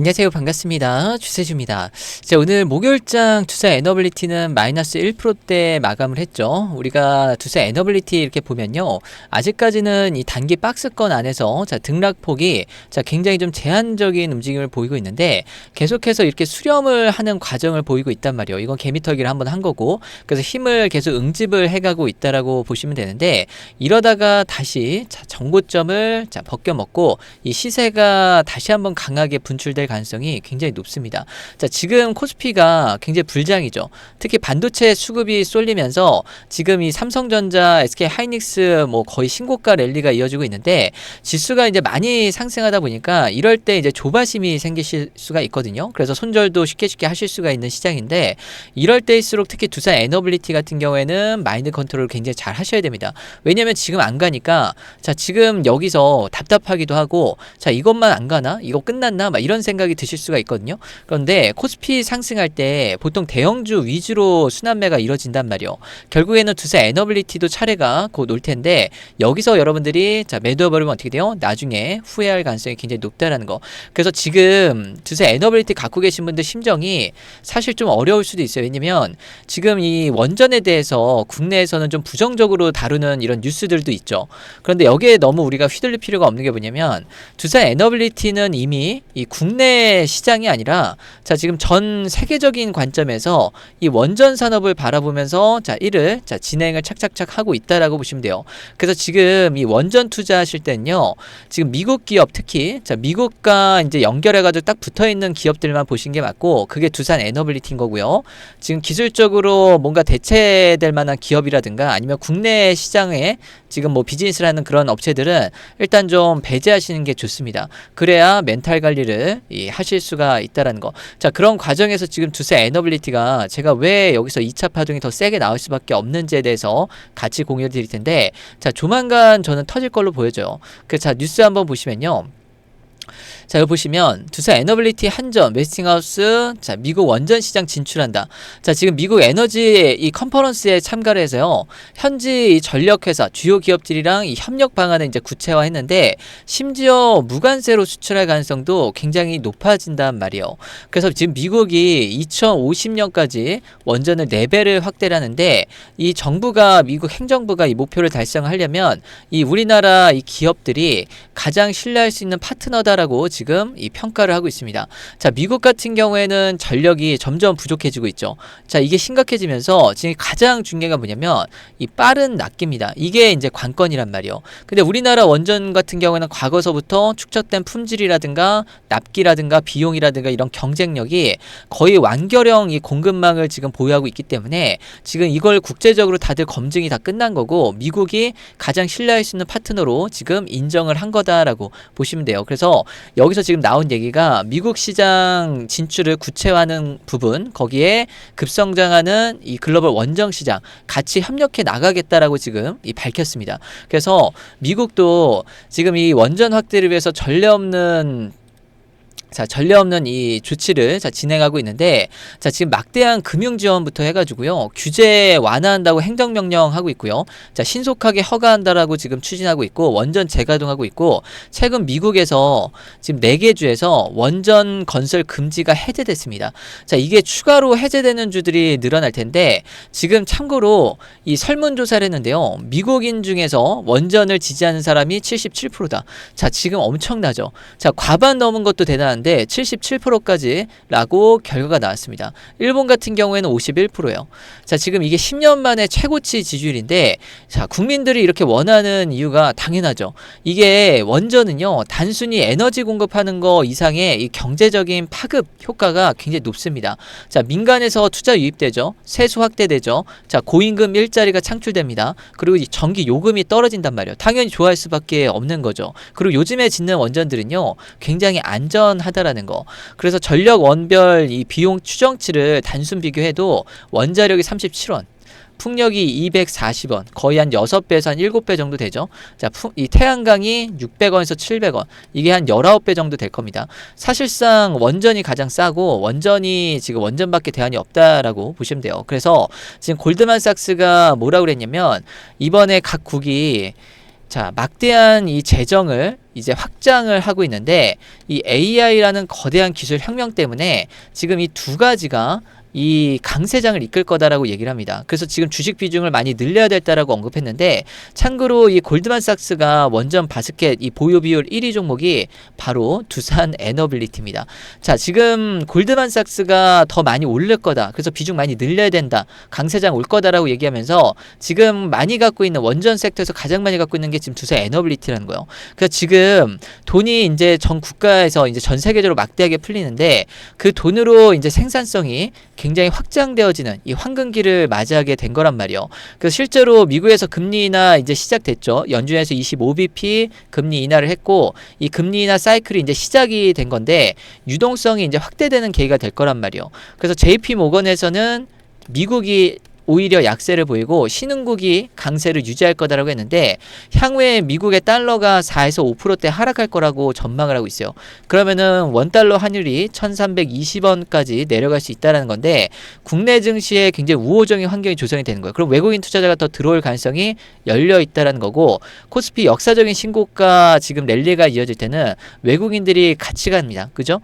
안녕하세요. 반갑습니다. 주세주입니다. 자, 오늘 목요일장 투자 에너빌리티는 마이너스 1%대 마감을 했죠. 우리가 투자 에너빌리티 이렇게 보면요. 아직까지는 이 단기 박스권 안에서 자, 등락폭이 자, 굉장히 좀 제한적인 움직임을 보이고 있는데 계속해서 이렇게 수렴을 하는 과정을 보이고 있단 말이에요. 이건 개미터기를 한번 한 거고 그래서 힘을 계속 응집을 해가고 있다라고 보시면 되는데 이러다가 다시 자, 정고점을 자, 벗겨먹고 이 시세가 다시 한번 강하게 분출될 가능성이 굉장히 높습니다. 자, 지금 코스피가 굉장히 불장이죠. 특히 반도체 수급이 쏠리면서 지금 이 삼성전자, SK 하이닉스 뭐 거의 신고가 랠리가 이어지고 있는데 지수가 이제 많이 상승하다 보니까 이럴 때 이제 조바심이 생기실 수가 있거든요. 그래서 손절도 쉽게 쉽게 하실 수가 있는 시장인데 이럴 때일수록 특히 두산 에너빌리티 같은 경우에는 마인드 컨트롤을 굉장히 잘 하셔야 됩니다. 왜냐면 지금 안 가니까 자, 지금 여기서 답답하기도 하고 자, 이것만 안 가나? 이거 끝났나? 막 이런 생각이 드실 수가 있거든요. 그런데 코스피 상승할 때 보통 대형주 위주로 순환매가 이뤄진단 말이요. 결국에는 두세 에너빌리티도 차례가 곧 올 텐데 여기서 여러분들이 자 매도해버리면 어떻게 돼요? 나중에 후회할 가능성이 굉장히 높다라는 거. 그래서 지금 두세 에너빌리티 갖고 계신 분들 심정이 사실 좀 어려울 수도 있어요. 왜냐면 지금 이 원전에 대해서 국내에서는 좀 부정적으로 다루는 이런 뉴스들도 있죠. 그런데 여기에 너무 우리가 휘둘릴 필요가 없는 게 뭐냐면 두산 에너빌리티는 이미 이 국내 시장이 아니라 자 지금 전 세계적인 관점에서 이 원전 산업을 바라보면서 자 이를 자 진행을 착착착 하고 있다라고 보시면 돼요. 그래서 지금 이 원전 투자하실 때는요. 지금 미국 기업 특히 자 미국과 이제 연결해 가지고 딱 붙어 있는 기업들만 보신 게 맞고 그게 두산 에너빌리티인 거고요. 지금 기술적으로 뭔가 대체될 만한 기업이라든가 아니면 국내 시장에 지금 뭐 비즈니스를 하는 그런 업체들은 일단 좀 배제하시는 게 좋습니다. 그래야 멘탈 관리를 이 하실 수가 있다라는 거. 자, 그런 과정에서 지금 두세 에너빌리티가 제가 왜 여기서 2차 파동이 더 세게 나올 수밖에 없는지에 대해서 같이 공유 드릴 텐데 자, 조만간 저는 터질 걸로 보여져요. 그 자, 뉴스 한번 보시면요. 자, 여기 보시면 두산 에너빌리티 한전 웨스팅하우스 자, 미국 원전 시장 진출한다. 자, 지금 미국 에너지 이 컨퍼런스에 참가를 해서요. 현지 이 전력 회사 주요 기업들이랑 이 협력 방안을 이제 구체화했는데 심지어 무관세로 수출할 가능성도 굉장히 높아진단 말이에요. 그래서 지금 미국이 2050년까지 원전을 4배를 확대를 하는데 이 정부가 미국 행정부가 이 목표를 달성하려면 이 우리나라 이 기업들이 가장 신뢰할 수 있는 파트너다라고 지금 이 평가를 하고 있습니다. 자, 미국 같은 경우에는 전력이 점점 부족해지고 있죠. 자, 이게 심각해지면서 지금 가장 중요한 게 뭐냐면 이 빠른 납기입니다. 이게 이제 관건이란 말이요. 근데 우리나라 원전 같은 경우에는 과거서부터 축적된 품질이라든가 납기라든가 비용이라든가 이런 경쟁력이 거의 완결형 이 공급망을 지금 보유하고 있기 때문에 지금 이걸 국제적으로 다들 검증이 다 끝난 거고 미국이 가장 신뢰할 수 있는 파트너로 지금 인정을 한 거다라고 보시면 돼요. 그래서 여기 여기서 지금 나온 얘기가 미국 시장 진출을 구체화하는 부분 거기에 급성장하는 이 글로벌 원정 시장 같이 협력해 나가겠다라고 지금 이 밝혔습니다. 그래서 미국도 지금 이 원전 확대를 위해서 전례 없는 자, 전례 없는 이 조치를 자, 진행하고 있는데, 자, 지금 막대한 금융 지원부터 해 가지고요, 규제 완화한다고 행정 명령 하고 있고요, 자, 신속하게 허가한다라고 지금 추진하고 있고, 원전 재가동하고 있고, 최근 미국에서 지금 4개 주에서 원전 건설 금지가 해제됐습니다. 자, 이게 추가로 해제되는 주들이 늘어날 텐데, 지금 참고로 이 설문 조사를 했는데요, 미국인 중에서 원전을 지지하는 사람이 77%다. 자, 지금 엄청나죠. 자, 과반 넘은 것도 대단한 나왔는데 77%까지라고 결과가 나왔습니다. 일본 같은 경우에는 51%예요. 자, 지금 이게 10년 만에 최고치 지지율인데 자, 국민들이 이렇게 원하는 이유가 당연하죠. 이게 원전은요. 단순히 에너지 공급하는 거 이상의 이 경제적인 파급 효과가 굉장히 높습니다. 자, 민간에서 투자 유입되죠. 세수 확대되죠. 자, 고임금 일자리가 창출됩니다. 그리고 이 전기 요금이 떨어진단 말이에요. 당연히 좋아할 수밖에 없는 거죠. 그리고 요즘에 짓는 원전들은요. 굉장히 안전한 하다라는 거. 그래서 전력 원별 이 비용 추정치를 단순 비교해도 원자력이 37원, 풍력이 240원, 거의 한 6배에서 한 7배 정도 되죠. 자, 이 태양광이 600원에서 700원, 이게 한 19배 정도 될 겁니다. 사실상 원전이 가장 싸고 원전이 지금 원전밖에 대안이 없다라고 보시면 돼요. 그래서 지금 골드만삭스가 뭐라고 그랬냐면 이번에 각 국이 자, 막대한 이 재정을 이제 확장을 하고 있는데 이 AI라는 거대한 기술 혁명 때문에 지금 이 두 가지가 이 강세장을 이끌 거다라고 얘기를 합니다. 그래서 지금 주식 비중을 많이 늘려야 됐다라고 언급했는데 참고로 이 골드만삭스가 원전 바스켓 이 보유 비율 1위 종목이 바로 두산 에너빌리티입니다. 자, 지금 골드만삭스가 더 많이 오를 거다. 그래서 비중 많이 늘려야 된다. 강세장 올 거다라고 얘기하면서 지금 많이 갖고 있는 원전 섹터에서 가장 많이 갖고 있는 게 지금 두산 에너빌리티라는 거예요. 그래서 지금 돈이 이제 전 국가에서 이제 전 세계적으로 막대하게 풀리는데 그 돈으로 이제 생산성이 굉장히 확장되어지는 이 황금기를 맞이하게 된 거란 말이에요. 그래서 실제로 미국에서 금리 인하 이제 시작됐죠. 연준에서 25bp 금리 인하를 했고 이 금리 인하 사이클이 이제 시작이 된 건데 유동성이 이제 확대되는 계기가 될 거란 말이에요. 그래서 JP 모건에서는 미국이 오히려 약세를 보이고 신흥국이 강세를 유지할 거다라고 했는데 향후에 미국의 달러가 4에서 5%대 하락할 거라고 전망을 하고 있어요. 그러면은 원달러 환율이 1,320원까지 내려갈 수 있다라는 건데 국내 증시에 굉장히 우호적인 환경이 조성이 되는 거예요. 그럼 외국인 투자자가 더 들어올 가능성이 열려 있다라는 거고 코스피 역사적인 신고가 지금 랠리가 이어질 때는 외국인들이 같이 갑니다. 그죠?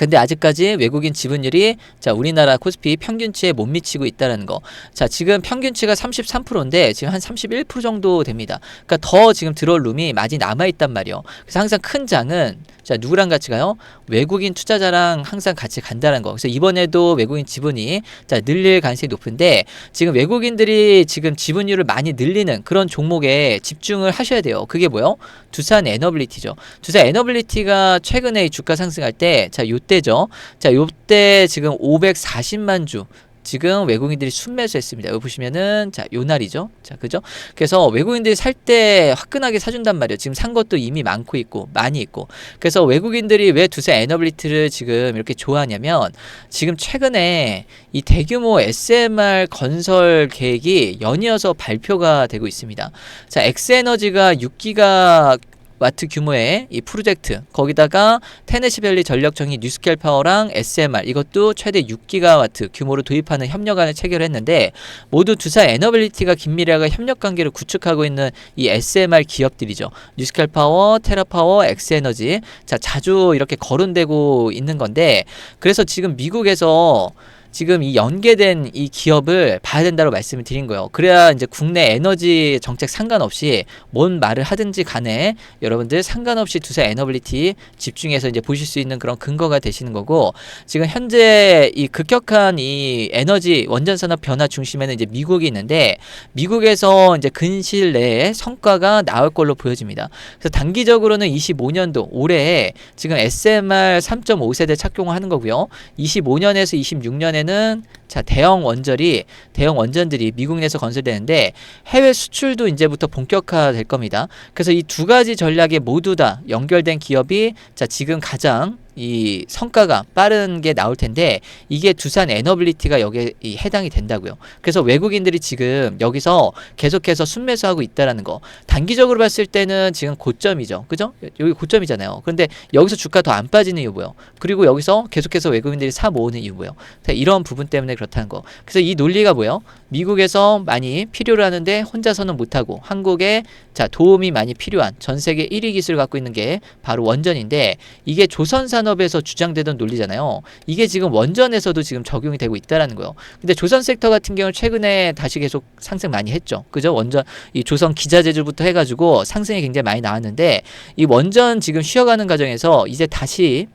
근데 아직까지 외국인 지분율이 자 우리나라 코스피 평균치에 못 미치고 있다는 거. 자 지금 평균치가 33%인데 지금 한 31% 정도 됩니다. 그러니까 더 지금 들어올 룸이 많이 남아 있단 말이요. 그래서 항상 큰 장은 자 누구랑 같이 가요? 외국인 투자자랑 항상 같이 간다는 거. 그래서 이번에도 외국인 지분이 자 늘릴 가능성이 높은데 지금 외국인들이 지금 지분율을 많이 늘리는 그런 종목에 집중을 하셔야 돼요. 그게 뭐요? 두산 에너빌리티죠. 두산 에너빌리티가 최근에 주가 상승할 때자 요때 죠. 자 요때 지금 540만 주 지금 외국인들이 순매수했습니다. 여기 보시면은 자, 요 날이죠. 자, 그죠? 그래서 외국인들이 살 때 화끈하게 사준단 말이에요. 지금 산 것도 이미 많고 있고 많이 있고. 그래서 외국인들이 왜 두세 에너빌리티를 지금 이렇게 좋아하냐면 지금 최근에 이 대규모 SMR 건설 계획이 연이어서 발표가 되고 있습니다. 자, 엑스에너지가 6기가 와트 규모의 이 프로젝트 거기다가 테네시밸리 전력청이 뉴스켈 파워랑 SMR 이것도 최대 6기가와트 규모로 도입하는 협력안을 체결했는데 모두 두사 에너빌리티가 긴밀하게 협력 관계를 구축하고 있는 이 SMR 기업들이죠. 뉴스켈 파워, 테라파워, 엑스에너지 자 자주 이렇게 거론되고 있는 건데 그래서 지금 미국에서 지금 이 연계된 이 기업을 봐야 된다고 말씀을 드린 거예요. 그래야 이제 국내 에너지 정책 상관없이 뭔 말을 하든지 간에 여러분들 상관없이 두세 에너빌리티 집중해서 이제 보실 수 있는 그런 근거가 되시는 거고 지금 현재 이 급격한 이 에너지 원전 산업 변화 중심에는 이제 미국이 있는데 미국에서 이제 근시일 내에 성과가 나올 걸로 보여집니다. 그래서 단기적으로는 25년도 올해 지금 SMR 3.5세대 착용을 하는 거고요. 25년에서 26년에 경우에는 자 대형 원전이 대형 원전들이 미국 내에서 건설되는데 해외 수출도 이제부터 본격화될 겁니다. 그래서 이 두 가지 전략에 모두 다 연결된 기업이 자 지금 가장 이 성과가 빠른 게 나올 텐데 이게 두산 에너빌리티가 여기에 해당이 된다고요. 그래서 외국인들이 지금 여기서 계속해서 순매수하고 있다라는 거. 단기적으로 봤을 때는 지금 고점이죠. 그죠? 여기 고점이잖아요. 그런데 여기서 주가 더 안 빠지는 이유 뭐요? 그리고 여기서 계속해서 외국인들이 사 모으는 이유 뭐요? 이런 부분 때문에 그렇다는 거. 그래서 이 논리가 뭐요? 미국에서 많이 필요로 하는데 혼자서는 못하고 한국에 자 도움이 많이 필요한 전 세계 1위 기술을 갖고 있는 게 바로 원전인데 이게 조선 산업에서 주장되던 논리잖아요. 이게 지금 원전에서도 지금 적용이 되고 있다라는 거예요. 근데 조선 섹터 같은 경우는 최근에 다시 계속 상승 많이 했죠. 그죠? 원전 이 조선 기자재들부터 해가지고 상승이 굉장히 많이 나왔는데 이 원전 지금 쉬어가는 과정에서 이제 다시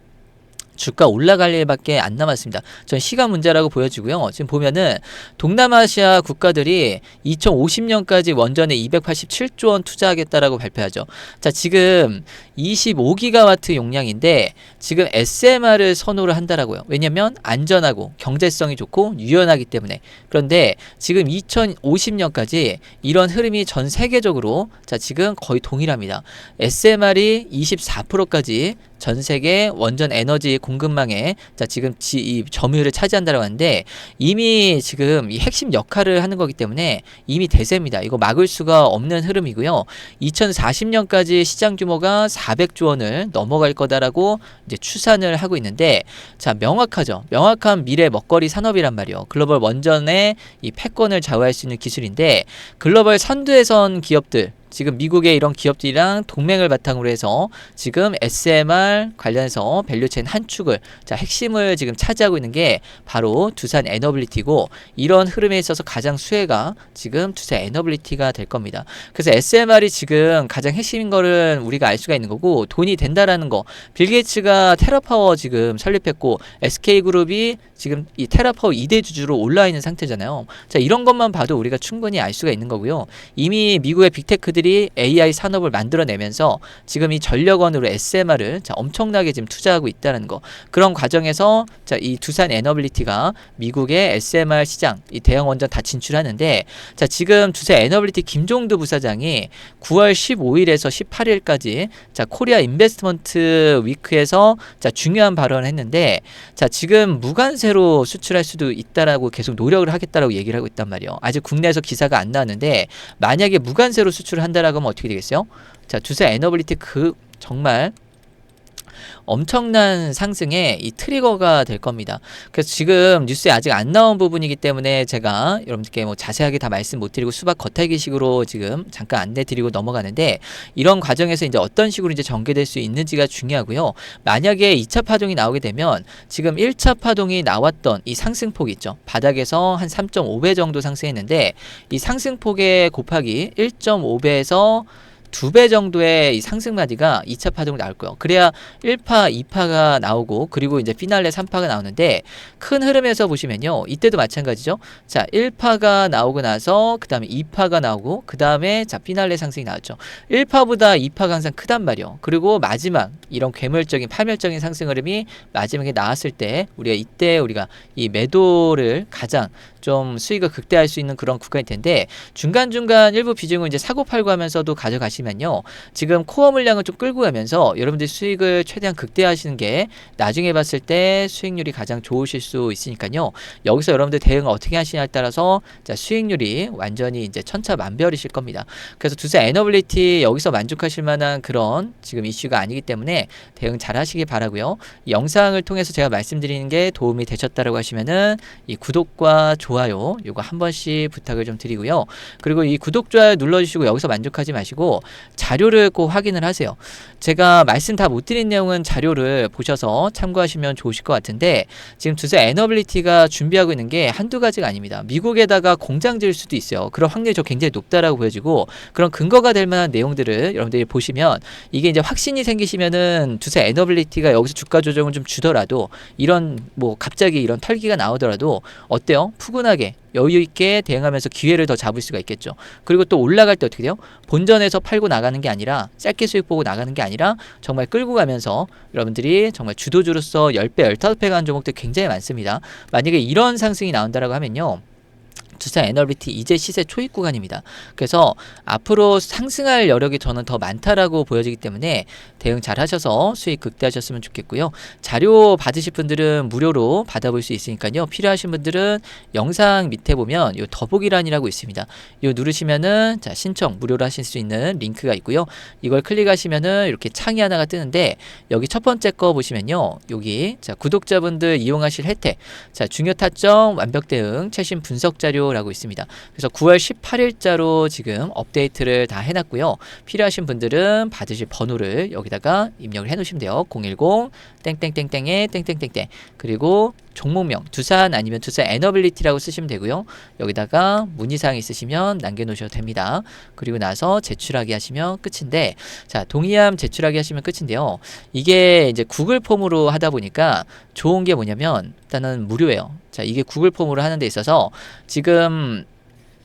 주가 올라갈 일밖에 안 남았습니다. 전 시간 문제라고 보여지고요. 지금 보면은 동남아시아 국가들이 2050년까지 원전에 287조 원 투자하겠다라고 발표하죠. 자, 지금 25기가와트 용량인데 지금 SMR을 선호를 한다라고요. 왜냐면 안전하고 경제성이 좋고 유연하기 때문에. 그런데 지금 2050년까지 이런 흐름이 전 세계적으로 자, 지금 거의 동일합니다. SMR이 24%까지 전 세계 원전 에너지 공급망에 자 지금 지, 이 점유율을 차지한다고 하는데 이미 지금 이 핵심 역할을 하는 거기 때문에 이미 대세입니다. 이거 막을 수가 없는 흐름이고요. 2040년까지 시장 규모가 400조 원을 넘어갈 거다라고 이제 추산을 하고 있는데 자 명확하죠. 명확한 미래 먹거리 산업이란 말이요. 글로벌 원전의 이 패권을 좌우할 수 있는 기술인데 글로벌 선두에 선 기업들 지금 미국의 이런 기업들이랑 동맹을 바탕으로 해서 지금 SMR 관련해서 밸류체인 한 축을 자 핵심을 지금 차지하고 있는 게 바로 두산 에너빌리티고 이런 흐름에 있어서 가장 수혜가 지금 두산 에너빌리티가 될 겁니다. 그래서 SMR이 지금 가장 핵심인 거를 우리가 알 수가 있는 거고 돈이 된다라는 거. 빌 게이츠가 테라파워 지금 설립했고 SK그룹이 지금 이 테라파워 2대 주주로 올라 있는 상태잖아요. 자, 이런 것만 봐도 우리가 충분히 알 수가 있는 거고요. 이미 미국의 빅테크들이 AI 산업을 만들어내면서 지금 이 전력원으로 SMR을 자, 엄청나게 지금 투자하고 있다는 거. 그런 과정에서 자, 이 두산 에너빌리티가 미국의 SMR 시장, 이 대형 원전 다 진출하는데 자, 지금 두산 에너빌리티 김종두 부사장이 9월 15일에서 18일까지 자, 코리아 인베스트먼트 위크에서 자, 중요한 발언을 했는데 자, 지금 무관세로 수출할 수도 있다라고 계속 노력을 하겠다라고 얘기를 하고 있단 말이에요. 아직 국내에서 기사가 안 나왔는데 만약에 무관세로 수출을 한다라고 하면 어떻게 되겠어요? 자, 두산 에너빌리티 그 정말 엄청난 상승의 이 트리거가 될 겁니다. 그래서 지금 뉴스에 아직 안 나온 부분이기 때문에 제가 여러분들께 뭐 자세하게 다 말씀 못 드리고 수박 겉핥기식으로 지금 잠깐 안내 드리고 넘어가는데 이런 과정에서 이제 어떤 식으로 이제 전개될 수 있는지가 중요하고요. 만약에 2차 파동이 나오게 되면 지금 1차 파동이 나왔던 이 상승폭 있죠. 바닥에서 한 3.5배 정도 상승했는데 이 상승폭의 곱하기 1.5배에서 두 배 정도의 이 상승 마디가 2차 파동으로 나올 거예요. 그래야 1파, 2파가 나오고 그리고 이제 피날레 3파가 나오는데 큰 흐름에서 보시면요. 이때도 마찬가지죠. 자, 1파가 나오고 나서 그다음에 2파가 나오고 그다음에 자, 피날레 상승이 나왔죠. 1파보다 2파가 항상 크단 말이에요. 그리고 마지막 이런 괴물적인 파멸적인 상승 흐름이 마지막에 나왔을 때 우리가 이때 우리가 이 매도를 가장 좀 수익을 극대화할 수 있는 그런 구간일 텐데 중간중간 일부 비중을 이제 사고 팔고 하면서도 가져가시면요. 지금 코어 물량을 좀 끌고 가면서 여러분들 수익을 최대한 극대화하시는 게 나중에 봤을 때 수익률이 가장 좋으실 수 있으니까요. 여기서 여러분들 대응을 어떻게 하시냐에 따라서 자, 수익률이 완전히 이제 천차만별이실 겁니다. 그래서 두세 에너빌리티 여기서 만족하실 만한 그런 지금 이슈가 아니기 때문에 대응 잘 하시기 바라고요. 이 영상을 통해서 제가 말씀드리는 게 도움이 되셨다라고 하시면은 이 구독과 좋아요 요거 한 번씩 부탁을 좀 드리고요. 그리고 이 구독 좋아요 눌러주시고 여기서 만족하지 마시고 자료를 꼭 확인을 하세요. 제가 말씀 다 못 드린 내용은 자료를 보셔서 참고하시면 좋으실 것 같은데 지금 두세 에너빌리티가 준비하고 있는 게 한두 가지가 아닙니다. 미국에다가 공장 지을 수도 있어요. 그런 확률이 저 굉장히 높다라고 보여지고 그런 근거가 될 만한 내용들을 여러분들이 보시면 이게 이제 확신이 생기시면은 두세 에너빌리티가 여기서 주가 조정을 좀 주더라도 이런 뭐 갑자기 이런 털기가 나오더라도 어때요? 푸근 하게 여유 있게 대응하면서 기회를 더 잡을 수가 있겠죠. 그리고 또 올라갈 때 어떻게 돼요? 본전에서 팔고 나가는 게 아니라 짧게 수익 보고 나가는 게 아니라 정말 끌고 가면서 여러분들이 정말 주도주로서 10배, 15배 가는 종목들 굉장히 많습니다. 만약에 이런 상승이 나온다라고 하면요. 두산 에너비티 이제 시세 초입 구간입니다. 그래서 앞으로 상승할 여력이 저는 더 많다라고 보여지기 때문에 대응 잘 하셔서 수익 극대하셨으면 좋겠고요. 자료 받으실 분들은 무료로 받아볼 수 있으니까요. 필요하신 분들은 영상 밑에 보면 요 더보기란이라고 있습니다. 요 누르시면은 자, 신청 무료로 하실 수 있는 링크가 있고요. 이걸 클릭하시면은 이렇게 창이 하나가 뜨는데 여기 첫 번째 거 보시면요. 여기 자, 구독자분들 이용하실 혜택. 자, 중요 타점 완벽 대응 최신 분석 자료 라고 있습니다. 그래서 9월 18일자로 지금 업데이트를 다 해놨고요. 필요하신 분들은 받으실 번호를 여기다가 입력을 해놓으시면 돼요. 010 땡땡땡땡에 땡땡땡땡 그리고 종목명 두산 아니면 두산 에너빌리티라고 쓰시면 되고요. 여기다가 문의사항 있으시면 남겨놓으셔도 됩니다. 그리고 나서 제출하기 하시면 끝인데 자 동의함 제출하기 하시면 끝인데요. 이게 이제 구글 폼으로 하다 보니까 좋은 게 뭐냐면 일단은 무료예요. 자 이게 구글 폼으로 하는 데 있어서 지금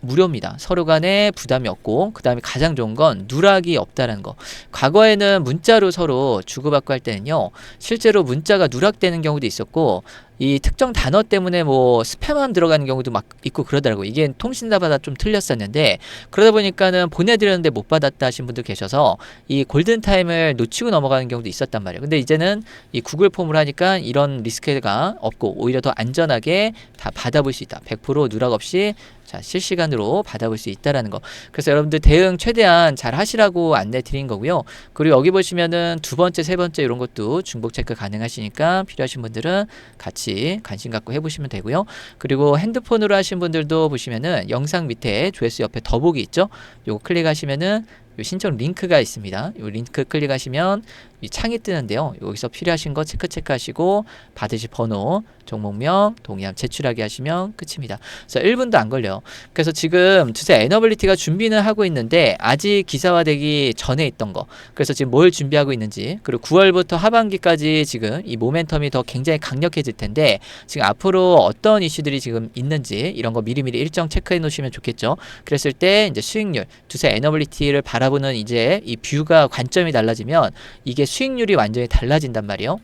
무료입니다. 서로 간에 부담이 없고 그 다음에 가장 좋은 건 누락이 없다라는 거. 과거에는 문자로 서로 주고받고 할 때는요. 실제로 문자가 누락되는 경우도 있었고 이 특정 단어 때문에 뭐 스팸만 들어가는 경우도 막 있고 그러더라고요. 이게 통신사마다 좀 틀렸었는데 그러다 보니까는 보내드렸는데 못 받았다 하신 분들 계셔서 이 골든타임을 놓치고 넘어가는 경우도 있었단 말이에요. 근데 이제는 이 구글 폼을 하니까 이런 리스크가 없고 오히려 더 안전하게 다 받아볼 수 있다. 100% 누락 없이 자, 실시간으로 받아볼 수 있다라는 거. 그래서 여러분들 대응 최대한 잘 하시라고 안내 드린 거고요. 그리고 여기 보시면은 두 번째, 세 번째 이런 것도 중복 체크 가능하시니까 필요하신 분들은 같이 관심 갖고 해보시면 되고요. 그리고 핸드폰으로 하신 분들도 보시면은 영상 밑에 조회수 옆에 더보기 있죠? 요거 클릭하시면은 요 신청 링크가 있습니다. 이 링크 클릭하시면 이 창이 뜨는데요. 여기서 필요하신 거 체크 체크하시고 받으실 번호, 종목명, 동의함 제출하게 하시면 끝입니다. 그래서 1분도 안 걸려요. 그래서 지금 주세 에너블리티가 준비는 하고 있는데 아직 기사화되기 전에 있던 거. 그래서 지금 뭘 준비하고 있는지 그리고 9월부터 하반기까지 지금 이 모멘텀이 더 굉장히 강력해질 텐데 지금 앞으로 어떤 이슈들이 지금 있는지 이런 거 미리미리 일정 체크해 놓으시면 좋겠죠. 그랬을 때 이제 수익률, 주세 에너블리티를 바라보는 이제 이 뷰가 관점이 달라지면 이게 수익률이 완전히 달라진단 말이에요.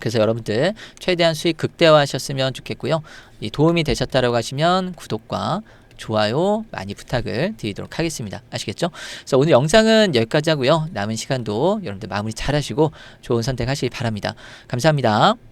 그래서 여러분들 최대한 수익 극대화하셨으면 좋겠고요. 이 도움이 되셨다라고 하시면 구독과 좋아요 많이 부탁을 드리도록 하겠습니다. 아시겠죠? 그래서 오늘 영상은 여기까지 하고요. 남은 시간도 여러분들 마무리 잘 하시고 좋은 선택 하시기 바랍니다. 감사합니다.